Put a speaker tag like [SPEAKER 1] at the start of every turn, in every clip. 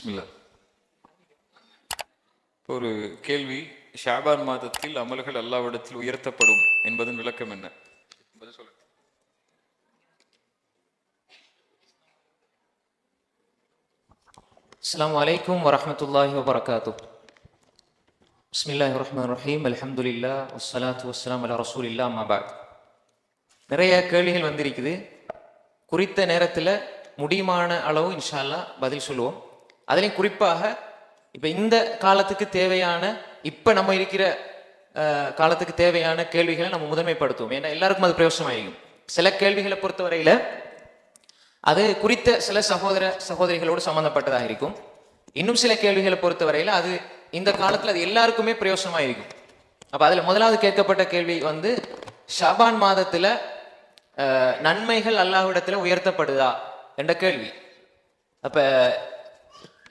[SPEAKER 1] பிஸ்மில்லா. ஒரு கேள்வி ஷாபான் மாதத்தில் அமல்கள் அல்லாவிடத்தில் உயர்த்தப்படும் என்பதன் விளக்கம் என்ன? பதில் சொல்லுங்க.
[SPEAKER 2] அஸ்ஸலாமு அலைக்கும் வரஹ்மத்துல்லாஹி வபரகாத்து பிஸ்மில்லாஹி ரஹ்மான் ரஹீம். அல்ஹம்துலில்லா வஸ்ஸலாத்து வஸ்ஸலாம் அலா ரசூலில்லா மபாத் நிறைய கேள்விகள் வந்திருக்குது. குறித்த நேரத்தில் முடியுமான அளவு இன்ஷால்லா பதில் சொல்லுவோம். அதுலேயும் குறிப்பாக இப்போ இந்த காலத்துக்கு தேவையான இப்போ நம்ம இருக்கிற காலத்துக்கு தேவையான கேள்விகளை நம்ம முதன்மைப்படுத்துவோம். ஏன்னா எல்லாருக்கும் அது பிரயோசனமாயிருக்கும் சில கேள்விகளை பொறுத்தவரையில் அது குறித்த சில சகோதர சகோதரிகளோடு சம்மந்தப்பட்டதாக இருக்கும். இன்னும் சில கேள்விகளை பொறுத்தவரையில் அது இந்த காலத்தில் அது எல்லாருக்குமே பிரயோசனமாக இருக்கும் அப்போ அதில் முதலாவது கேட்கப்பட்ட கேள்வி வந்து ஷபான் மாதத்தில் நன்மைகள் அல்லாஹ்விடத்தில் உயர்த்தப்படுதா? என்ற கேள்வி. அப்போ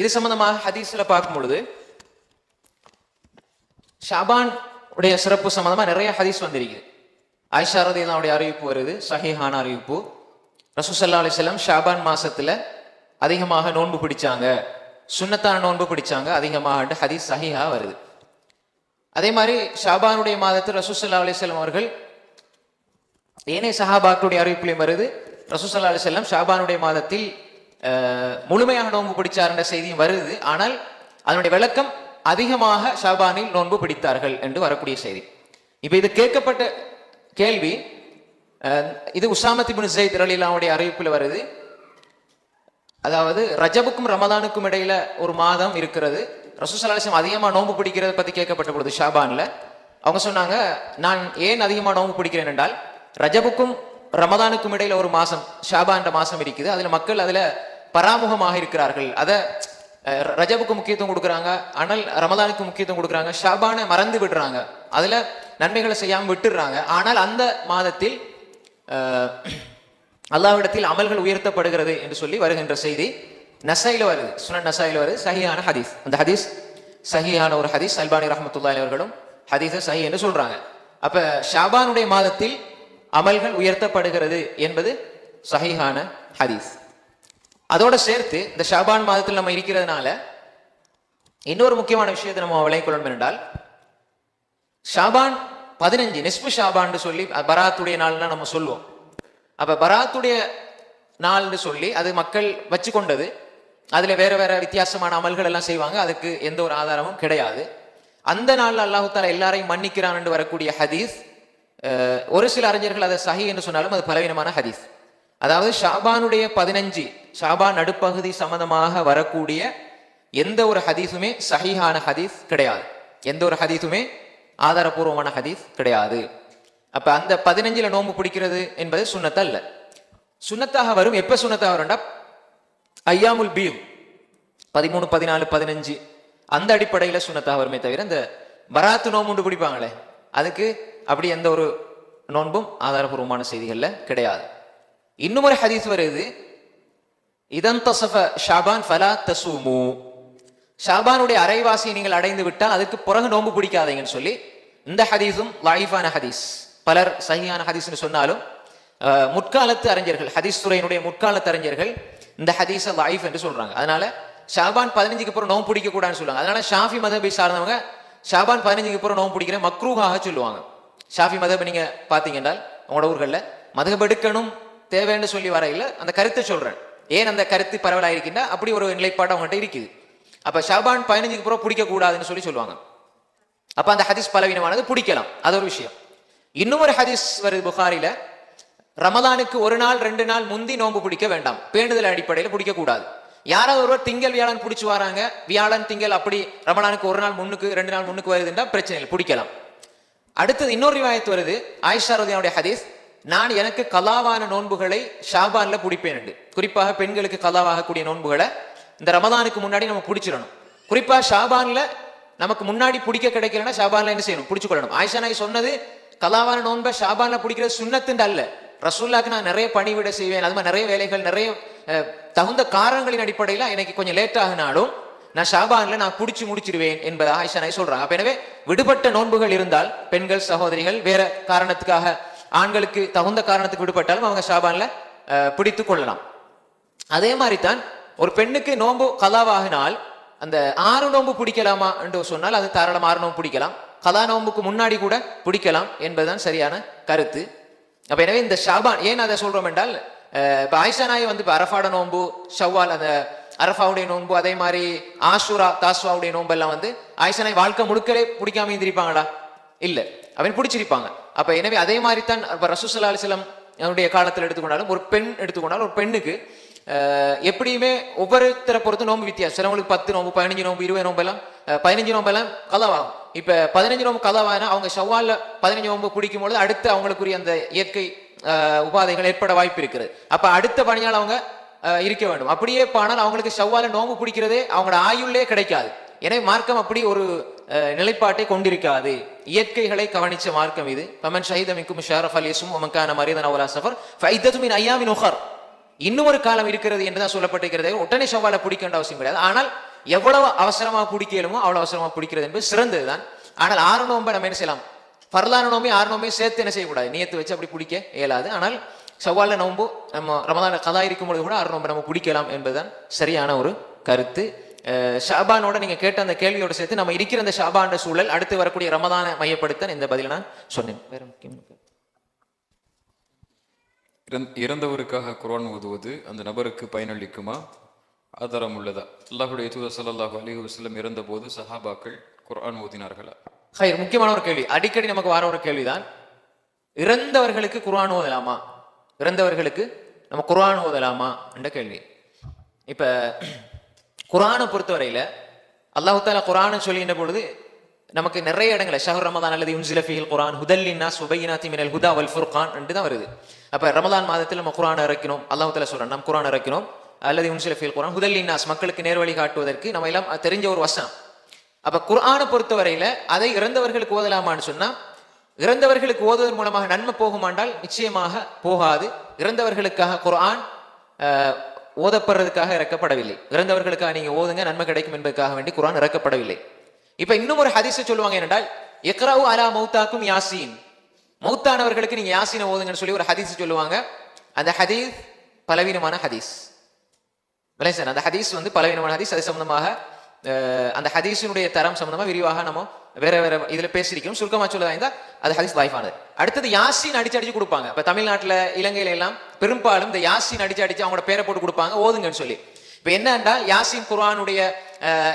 [SPEAKER 2] இது சம்பந்தமாக ஹதீஸில் பார்க்கும் பொழுது ஷாபான் உடைய சிறப்பு சம்பந்தமா நிறைய ஹதீஸ் வந்திருக்கு ஆயிஷா ரதியல்லாவுடைய அறிவிப்பு வருது சஹிஹான அறிவிப்பு. ரசூசல்லா அலிசல்லாம் ஷாபான் மாசத்துல அதிகமாக நோன்பு பிடிச்சாங்க. சுன்னத்தான நோன்பு பிடிச்சாங்க அதிகமாக ஹதீஸ் சஹிஹா வருது. அதே மாதிரி ஷாபானுடைய மாதத்தில் ரசூசல்லா அலிசல்லாம் அவர்கள் ஏனைய சஹாபாக்களுடைய அறிவிப்புலையும் வருது. ரசூசல்லா அலிசல்லாம் ஷாபானுடைய மாதத்தில் முழுமையாக நோன்பு பிடிச்சார் என்ற செய்தியும் வருது. ஆனால் அதனுடைய விளக்கம் அதிகமாக ஷாபானில் நோன்பு பிடித்தார்கள் என்று வரக்கூடிய செய்தி. இப்போ இது கேட்கப்பட்ட கேள்வி இது உசாமத் இப்னு ஸைத் அறிவிப்பில் வருது. அதாவது ரஜபுக்கும் ரமதானுக்கும் இடையில ஒரு மாதம் இருக்கிறது. ரசூசலாசம் அதிகமாக நோன்பு பிடிக்கிறத பற்றி கேட்கப்பட்ட பொழுது ஷாபானில் அவங்க சொன்னாங்க நான் ஏன் அதிகமாக நோன்பு பிடிக்கிறேன் என்றால் ரஜபுக்கும் ரமதானுக்கும் இடையில ஒரு மாசம் ஷாபான்ற மாசம் இருக்குது. அதுல மக்கள் அதுல பராமுகமாக இருக்கிறார்கள். அதை ரஜபுக்கு முக்கியத்துவம் கொடுக்குறாங்க ஆனால் ரமதானுக்கு முக்கியத்துவம் கொடுக்குறாங்க ஷாபானை மறந்து விடுறாங்க. அதுல நன்மைகளை செய்யாம விட்டுடுறாங்க. ஆனால் அந்த மாதத்தில் அல்லாவிடத்தில் அமல்கள் உயர்த்தப்படுகிறது என்று சொல்லி வருகின்ற செய்தி நசையில வருது. சுனன் நசாயில் வருது. சஹியான ஹதீஸ். அந்த ஹதீஸ் சஹியான ஒரு ஹதீஸ். அல்பானி ரஹமத்துல்லாஹி அவர்களும் ஹதீஸை சஹி என்று சொல்றாங்க. அப்ப ஷாபானுடைய மாதத்தில் அமல்கள் உயர்த்தப்படுகிறது என்பது சஹிஹான ஹதீஸ். அதோட சேர்த்து இந்த ஷாபான் மாதத்தில் நம்ம இருக்கிறதுனால இன்னொரு முக்கியமான விஷயத்தை நம்ம விளங்கிக் கொள்ளணும் என்றால் ஷாபான் பதினஞ்சு நெஸ்பு ஷாபான்னு சொல்லி பராத்துடைய நாள்னா நம்ம சொல்லுவோம். அப்ப பராத்துடைய நாள்னு சொல்லி அது மக்கள் வச்சு கொண்டது அதுல வேற வேற வித்தியாசமான அமல்கள் எல்லாம் செய்வாங்க. அதுக்கு எந்த ஒரு ஆதாரமும் கிடையாது. அந்த நாள்ல அல்லாஹு தாலா எல்லாரையும் மன்னிக்கிறான் என்று வரக்கூடிய ஹதீஸ் ஒரு சில அறிஞர்கள் அதை சஹி என்று சொன்னாலும் அது பலவீனமான ஹதீஸ். அதாவது ஷாபானுடைய பதினஞ்சு ஷாபான் நடுப்பகுதி சம்பந்தமாக வரக்கூடிய எந்த ஒரு ஹதீஸுமே சஹிஹான ஹதீஸ் கிடையாது. எந்த ஒரு ஹதீஸுமே ஆதாரபூர்வமான ஹதீஸ் கிடையாது. அப்ப அந்த பதினஞ்சுல நோன்பு பிடிக்கிறது என்பது சுன்னத் அல்ல சுண்ணத்தாக வரும். எப்ப சுண்ணத்தாக வரும்டா ஐயாமுல் பீம் பதிமூணு பதினாலு பதினஞ்சு. அந்த அடிப்படையில சுண்ணத்தாக வருமே தவிர இந்த பராத்து நோம்புண்டு பிடிப்பாங்களே அதுக்கு அப்படி எந்த ஒரு நோன்பும் ஆதாரபூர்வமான செய்திகள்ல கிடையாது. இன்னும் ஒரு ஹதீஸ் வருது. இதன் தசஃப ஷாபான் ஃபலா தசூமு. ஷாபானுடைய அரைவாசியை நீங்கள் அடைந்து விட்டால் அதுக்கு பிறகு நோன்பு பிடிக்காதீங்கன்னு சொல்லி இந்த ஹதீஸும் லாயிஃபான ஹதீஸ். பலர் சகியான ஹதீஸ்னு சொன்னாலும் முற்காலத்து அறிஞர்கள் ஹதீஸ் துறையினுடைய முற்காலத்து அறிஞர்கள் இந்த ஹதீஸை லாயிஃப் என்று சொல்றாங்க. அதனால ஷாபான் பதினஞ்சுக்கு அப்புறம் நோன்பு பிடிக்க கூடாதுன்னு சொல்லுவாங்க. அதனால ஷாஃபி மதபை சார்ந்தவங்க ஷாபான் பதினஞ்சுக்கு அப்புறம் நோன்பு பிடிக்கிற மக்ரூஹாக சொல்லுவாங்க. ஷாஃபி மதபை நீங்க பார்த்தீங்கன்னா உங்களோட ஊர்களில். மதகப் எடுக்கணும் தேவைன்னு சொல்லி வரையில் அந்த கருத்தை சொல்றேன். ஏன் அந்த கருத்து பரவலாயிருக்கின்றா? அப்படி ஒரு நிலைப்பாடு அவங்ககிட்ட இருக்குது. அப்ப ஷாபான் பதினஞ்சுக்கு அப்புறம் பிடிக்கக்கூடாதுன்னு சொல்லி சொல்லுவாங்க. அப்ப அந்த ஹதீஸ் பலவீனமானது பிடிக்கலாம். அது ஒரு விஷயம். இன்னும் ஒரு ஹதீஸ் வருது புகாரில ரமதானுக்கு ஒரு நாள் ரெண்டு நாள் முந்தி நோன்பு பிடிக்க வேண்டாம். பேண்டுதல் அடிப்படையில் பிடிக்கக்கூடாது. யாராவது ஒருவர் திங்கள் வியாழன் பிடிச்சி வராங்க. வியாழன் திங்கள் அப்படி ரமலானுக்கு ஒரு நாள் முன்னுக்கு ரெண்டு நாள் முன்னுக்கு வருதுன்னா பிரச்சனை இல்லை பிடிக்கலாம். அடுத்தது இன்னொரு ரிவாயத்து வருது ஆயிஷா ரதியாவுடைய ஹதீஸ் நான் எனக்கு கலாவான நோன்புகளை ஷாபான்ல பிடிப்பேன் என்று. குறிப்பாக பெண்களுக்கு கலாவாகக்கூடிய நோன்புகளை இந்த ரமதானுக்கு முன்னாடி நம்ம பிடிச்சிடணும். குறிப்பாக ஷாபான்ல நமக்கு முன்னாடி பிடிக்க கிடைக்கலன்னா ஷாபான்ல என்ன செய்யணும்? பிடிச்சு கொள்ளணும். ஆயிஷா நாய் சொன்னது கலாவான நோன்பை ஷாபான்ல பிடிக்கிறது சுண்ணத்துண்டு அல்ல. ரசூல்லாக்கு நான் நிறைய பணிவிட செய்வேன். அது மாதிரி நிறைய வேலைகள் நிறைய தகுந்த காரணங்களின் அடிப்படையில் எனக்கு கொஞ்சம் லேட் ஆகினாலும் நான் ஷாபான்ல நான் குடிச்சு முடிச்சிடுவேன் என்பதை ஆயிஷா நாய் சொல்றாங்க. அப்ப எனவே விடுபட்ட நோன்புகள் இருந்தால் பெண்கள் சகோதரிகள் வேற காரணத்துக்காக ஆண்களுக்கு தகுந்த காரணத்துக்கு விடுபட்டாலும் அவங்க ஷாபான்ல பிடித்து கொள்ளலாம். அதே மாதிரி தான் ஒரு பெண்ணுக்கு நோன்பு கலாவாகினால் அந்த ஆறு நோன்பு பிடிக்கலாமா என்று சொன்னால் அது தாராளம் ஆறு நோன்பு பிடிக்கலாம். கலா நோன்புக்கு முன்னாடி கூட பிடிக்கலாம் என்பதுதான் சரியான கருத்து. அப்ப எனவே இந்த ஷாபான் ஏன் அதை சொல்றோம் என்றால் இப்போ இப்ப ஆயிஷா நாய் வந்து இப்போ அரஃபாட நோன்பு ஷவ்வால் அந்த அரஃபாவுடைய நோன்பு அதே மாதிரி ஆஷுரா தாசுவாவுடைய நோன்பு எல்லாம் வந்து ஆயிஷா வாழ்க்கை முழுக்கவே பிடிக்காம இருந்திருப்பாங்களா இல்ல. அவன் பிடிச்சிருப்பாங்க. அப்ப எனவே அதே மாதிரி தான் இப்ப ரசூசல்லா அலிஸ்லம் அவனுடைய காலத்தில் எடுத்துக்கொண்டாலும் ஒரு பெண் எடுத்துக்கொண்டாலும் ஒரு பெண்ணுக்கு எப்படியுமே ஒவ்வொருத்தரை பொறுத்து நோன்பு வித்தியாசம். சிலவங்களுக்கு பத்து நோம்பு பதினஞ்சு நோம்பு இருபது நோம்பு எல்லாம் பதினஞ்சு நோம்பு எல்லாம் கலவாகும் இப்ப பதினஞ்சு நோம்பு கலவானா அவங்க ஷவ்வால்ல பதினஞ்சு நோன்பு பிடிக்கும் பொழுது அடுத்து அவங்களுக்குரிய அந்த இயற்கை உபாதைகள் ஏற்பட வாய்ப்பு இருக்கிறது அப்ப அடுத்த பணியால் அவங்க இருக்க வேண்டும். அப்படியே பானால் அவங்களுக்கு செவ்வால நோம்பு பிடிக்கிறதே அவங்களோட ஆயுள்ளே கிடைக்காது. எனவே மார்க்கம் அப்படி ஒரு நிலைப்பாட்டை கொண்டிருக்காது. இயற்கைகளை கவனிச்ச மார்க்கம் இது. பமன் ஷஹீதமிக்கும் ஷாரஃப் அல் யசும் உமக்கான மரியதன் அவலா சஃபர். ஃபைதத்து மின் ஐயாமின் உஹர். இன்னும் ஒரு காலம் இருக்கிறது என்றுதான் சொல்லப்பட்டிருக்கிறது. உடனே செவ்வாலை பிடிக்க வேண்டிய அவசியம் கிடையாது. ஆனால் எவ்வளவு அவசரமாக பிடிக்கலுமோ அவ்வளவு அவசரமாக பிடிக்கிறது என்பது சிறந்ததுதான். ஆனால் ஆறு நோம்பை நம்ம என்ன செய்யலாம்? பரலான நோம்பை ஆறு நோம்பையும் சேர்த்து என்ன செய்யக்கூடாது? நியத்து வச்சு அப்படி பிடிக்க இயலாது. ஆனால் செவ்வாழ நோம்பு நம்ம ரமதான கதா இருக்கும் பொழுது கூட ஆறு நோம்பை நம்ம பிடிக்கலாம் என்பதுதான் சரியான ஒரு கருத்து. ஷாபானோட நீங்க கேட்ட அந்த கேள்வியோட சேர்த்து நம்ம இருக்கிற அந்த ஷாபான சூழல் அடுத்து வரக்கூடிய ரமதானை மையப்படுத்த இந்த பதில் நான் சொன்னேன். வேற முக்கியம்
[SPEAKER 1] இறந்- இறந்தவருக்காக குர்ஆன் ஓதுவது அந்த நபருக்கு பயனளிக்குமா? ஆதாரம் உள்ளதா அல்லாஹுடைய தூதர் ஸல்லல்லாஹு அலைஹி வஸல்லம் இறந்தபோது சஹாபாக்கள் குர்ஆன் ஓதினார்களா?
[SPEAKER 2] ஹைர் முக்கியமான ஒரு கேள்வி. அடிக்கடி நமக்கு வர ஒரு கேள்விதான் இறந்தவர்களுக்கு குர்ஆன் ஓதலாமா? இறந்தவர்களுக்கு நம்ம குர்ஆன் ஓதலாமா என்ற கேள்வி. இப்போ குர்ஆனை பொறுத்தவரையில் அல்லாஹு தாலா குரானை சொல்லுகின்ற பொழுது நமக்கு நிறைய இடங்களில் ஷஹர் ரமதான் அல்லது யுன்சிலஃபிஹில் குரான் ஹுதல்லின்னா சுபைனாத்தி திமினல் ஹுதா வல் ஃபுர்கான் என்று தான் வருது. அப்போ ரமதான் மாதத்தில் நம்ம குரான் இறக்கினோம் அல்லாஹு தாலா சொல்கிறோம் நம்ம குரான் இறக்கினோம் அல்லது யுன்சிலஃபிஹில் குரான் ஹுதல்லின்னாஸ் மக்களுக்கு நேர்வழி காட்டுவதற்கு நம்ம எல்லாம் தெரிஞ்ச ஒரு வசனம். அப்போ குரானை பொறுத்தவரையில் அதை இறந்தவர்களுக்கு ஓதலாமான்னு சொன்னால் இறந்தவர்களுக்கு ஓதுவதன் மூலமாக நன்மை போகுமாண்டால் நிச்சயமாக போகாது. இறந்தவர்களுக்காக குர்ஆன் ஓதப்படுறதுக்காக இறக்கப்படவில்லை. இறந்தவர்களுக்காக நீங்க ஓதுங்க நன்மை கிடைக்கும் என்பதற்காக வேண்டி குரான் இறக்கப்படவில்லை. இப்ப இன்னும் ஒரு ஹதீஸை சொல்லுவாங்க என்னென்றால் இக்ராவு அலா மௌத்தாக்கும் யாசீன். மௌத்தானவர்களுக்கு நீங்க யாசீனை ஓதுங்கன்னு சொல்லி ஒரு ஹதீஸ் சொல்லுவாங்க. அந்த ஹதீஸ் பலவீனமான ஹதீஸ். சார் அந்த ஹதீஸ் வந்து பலவீனமான ஹதீஸ். அது சம்பந்தமாக அந்த ஹதீஸினுடைய தரம் சம்பந்தமாக விரிவாக நம்ம வேற வேற இதுல பேசியிருக்கோம் சுருக்கமா சொல்லதா இருந்தா அது ஹதீஸ் லைஃபானது அடுத்தது யாசின் அடிச்சு அடிச்சு கொடுப்பாங்க. இப்ப தமிழ்நாட்டுல இலங்கையில எல்லாம் பெரும்பாலும் இந்த யாசின் அடிச்சு அடிச்சு அவங்களோட பேரை போட்டு கொடுப்பாங்க. ஓதுங்கன்னு சொல்லி. இப்ப என்னன்னா யாசின் குர்ஆனுடைய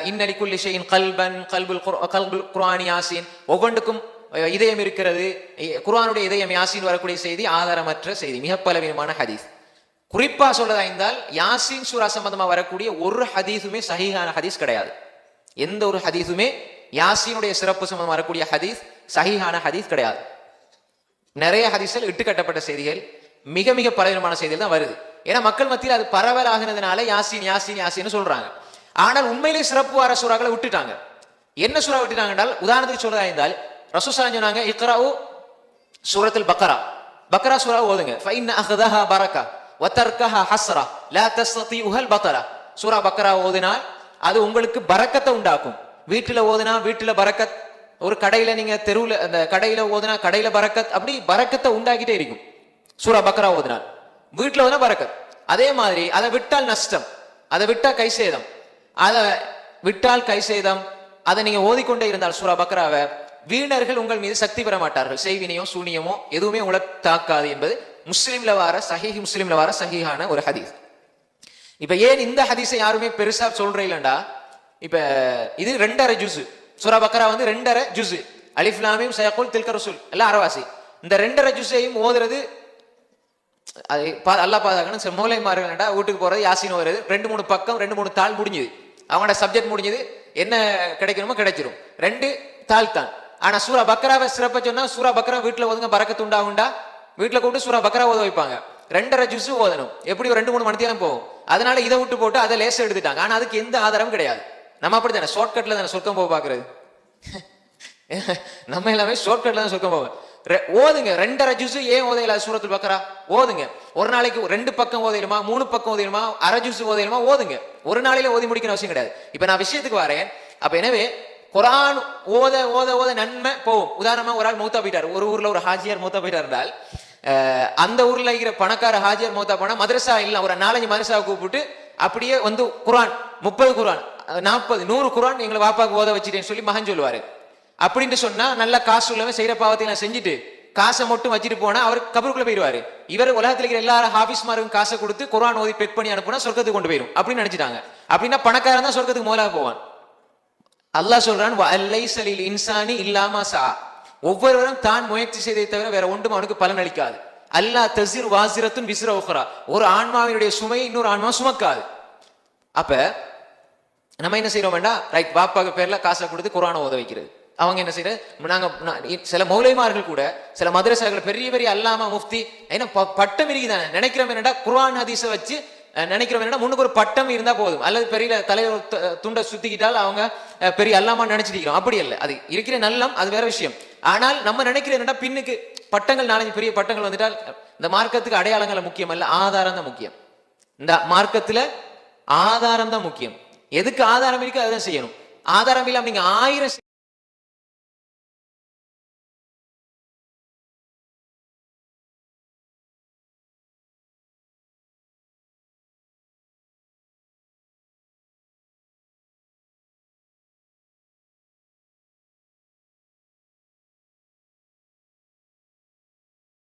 [SPEAKER 2] இன்னடிக்குள் இசையின் கல்பன் கல்புல் கல்புல் குர்ஆனி யாசின். ஒவ்வொன்றுக்கும் இதயம் இருக்கிறது. குர்ஆனுடைய இதயம் யாசின் வரக்கூடிய செய்தி ஆதாரமற்ற செய்தி. மிக பலவீனமான ஹதீஸ். குறிப்பா சொல்றதா இருந்தால் யாசின் சூரா சம்பந்தமா வரக்கூடிய ஒரு ஹதீஸுமே சஹீஹான ஹதீஸ் கிடையாது. எந்த ஒரு ஹதீஸுமே யாசினுடைய சிறப்பு சம்பந்தம் வரக்கூடிய ஹதீஸ் சஹிஹான ஹதீஸ் கிடையாது. நிறைய ஹதீஸ்கள் இட்டுக்கட்டப்பட்ட செய்திகள் மிக மிக பலவிதமான செய்திகள் தான் வருது. ஏன்னா மக்கள் மத்தியில் அது பரவலாகினதுனால யாசின் யாசின் யாசின்னு சொல்றாங்க. ஆனால் உண்மையிலே சிறப்பு வர சூறாக்களை விட்டுட்டாங்க. என்ன சூறா விட்டுட்டாங்க என்றால் உதாரணத்துக்கு சொல்றதா இருந்தால் ரசூசா சொன்னாங்க இக்ராவு சூரத்தில் பக்கரா. பக்கரா சுறா ஓதுங்க. ஃபைன் அஹ்தஹா பரக்கா வத்தர்கஹா ஹஸ்ரா லா தஸ்தீஉஹல் பத்தரா. சூரா பக்கரா ஓதினால் அது உங்களுக்கு பரக்கத்தை உண்டாக்கும். வீட்டில் ஓதுனா வீட்டில் பறக்கத் ஒரு கடையில் நீங்கள் தெருவில் அந்த கடையில் ஓதுனா கடையில் பறக்கத் அப்படி பறக்கத்தை உண்டாக்கிட்டே இருக்கும். சூரா பக்கரா ஓதுனால் வீட்டில் ஓதுனா பறக்கத். அதே மாதிரி அதை விட்டால் நஷ்டம். அதை விட்டால் கை சேதம். அதை விட்டால் கை சேதம். அதை நீங்கள் ஓதிக்கொண்டே இருந்தால் சூரா பக்ராவை வீணர்கள் உங்கள் மீது சக்தி பெற மாட்டார்கள். செய்வினையோ சூனியமோ எதுவுமே உங்களை தாக்காது என்பது முஸ்லீம்ல வார சஹீஹ் முஸ்லீம்ல வார சஹீஹான ஒரு ஹதீஸ். இப்ப ஏன் இந்த ஹதீஸை யாருமே பெருசா சொல்றீங்களா இப்போ இது ரெண்டரை ஜுசு சூரா பக்ரா வந்து ரெண்டரை ஜூஸு. அலிஃப்லாமியும் சயகுல் தில்க ரசூல். எல்லாம் அரவாசி இந்த ரெண்டரை ஜூஸையும் ஓதுறது அது பா அல்லா பாதாக்கணும் சரி, மூளை வீட்டுக்கு போகிறது யாசின் வருது ரெண்டு மூணு பக்கம் ரெண்டு மூணு தாள் முடிஞ்சுது. அவனோட சப்ஜெக்ட் முடிஞ்சது. என்ன கிடைக்கணுமோ கிடைச்சிரும். ரெண்டு தாள் தான். ஆனால் சூரா பக்ராவை சிறப்பா சொன்னால் சூரா பக்ரா வீட்டில் ஓதுங்க பறக்கத்து உண்டா உண்டா? கூப்பிட்டு சூரா பக்ரா ஓத வைப்பாங்க. ரெண்டரை ஜூஸும் ஓதணும். எப்படி ஒரு ரெண்டு மூணு மணி தான் போகும். அதனால இதை விட்டு போட்டு அதை லேசா எடுத்துட்டாங்க. ஆனால் அதுக்கு எந்த ஆதாரமும் கிடையாது. நம்ம அப்படி தானே ஷார்ட்கட்ல தானே சொர்க்கம் போக பாக்குறது நம்ம எல்லாமே ஷார்ட்கட்ல தான் சொர்க்கம் போவோம். ரெ- ஓதுங்க. ரெண்டரை ஜூஸ் ஏன் ஓதையில? சூரத்தில் பக்கரா ஓதுங்க. ஒரு நாளைக்கு ரெண்டு பக்கம் ஓதையிலுமா? மூணு பக்கம் ஓதையிலுமா? அரை ஜூஸ் ஓதையிலுமா? ஓதுங்க. ஒரு நாளையில ஓதி முடிக்கணும் அவசியம் கிடையாது. இப்ப நான் விஷயத்துக்கு வரேன். அப்ப எனவே குரான் ஓத ஓத ஓத நன்மை போகும். உதாரணமா ஒரு ஆள் மூத்தா போயிட்டார். ஒரு ஊர்ல ஒரு ஹாஜியார் மூத்தா போயிட்டார் என்றால் அந்த ஊர்ல இருக்கிற பணக்கார ஹாஜியார் மூத்தா போனா மதரசா இல்ல. ஒரு நாலஞ்சு மதரசாவை கூப்பிட்டு அப்படியே வந்து குரான் முப்பது குரான் நாற்பது நூறு குரான் எங்களை வாப்பாக்கு ஓத வச்சுட்டேன்னு சொல்லி மகன் சொல்லுவாரு. அப்படின்னு சொன்னா நல்ல காசு உள்ளவன் செய்யற பாவத்தையும் செஞ்சுட்டு காசை மட்டும் வச்சுட்டு போனா அவர் கபருக்குள்ள போயிடுவாரு. இவர் உலகத்தில் இருக்கிற எல்லா ஹாபிஸ்மாருக்கும் காசை கொடுத்து குரான் ஓதி பெட் பண்ணி அனுப்புனா சொர்க்கத்துக்கு கொண்டு போயிடும் அப்படின்னு நினைச்சிட்டாங்க. அப்படின்னா பணக்காரன் தான் சொர்க்கத்துக்கு முதலாக போவான். அல்லாஹ் சொல்றான் அல்லைசலில் இன்சானி இல்லாம சா ஒவ்வொருவரும் தான் முயற்சி செய்ததை தவிர வேற ஒன்றும் அவனுக்கு பலன் அளிக்காது. அல்லாஹ் தசிர் வாசிரத்தும் விசிற ஒரு ஆன்மாவினுடைய சுமையை இன்னொரு ஆன்மா சுமக்காது. அப்ப நம்ம என்ன செய்யறோம் வேண்டாம் ரைட் பாப்பாக்கு பேர்ல காசை கொடுத்து குரானை ஓத வைக்கிறது. அவங்க என்ன செய்யறது நாங்க சில மௌலைமார்கள் கூட சில மதரசாக்கள் பெரிய பெரிய அல்லாமா முஃப்தி ஏன்னா ப- பட்டம் இருக்குதானே? நினைக்கிறோம் என்னடா குர்ஆன் ஹதீஸை வச்சு நினைக்கிறவன் நினைக்கிறோம் என்னடா முன்னுக்கு ஒரு பட்டம் இருந்தா போதும். அல்லது பெரிய தலைவர் துண்டை சுத்திக்கிட்டால் அவங்க பெரிய அல்லாமா நினைச்சிட்டு அப்படி இல்லை அது இருக்கிற நல்லம் அது வேற விஷயம். ஆனால் நம்ம நினைக்கிற என்னடா பின்னுக்கு பட்டங்கள் நாலஞ்சு பெரிய பட்டங்கள் வந்துட்டால் இந்த மார்க்கத்துக்கு அடையாளங்கள் முக்கியம் அல்ல ஆதாரம் தான் முக்கியம். இந்த மார்க்கத்துல ஆதாரம் தான் முக்கியம். எதுக்கு ஆதாரம் இருக்கு அதுதான் செய்யணும். ஆதாரம் இல்லாம நீங்க ஆயிரம்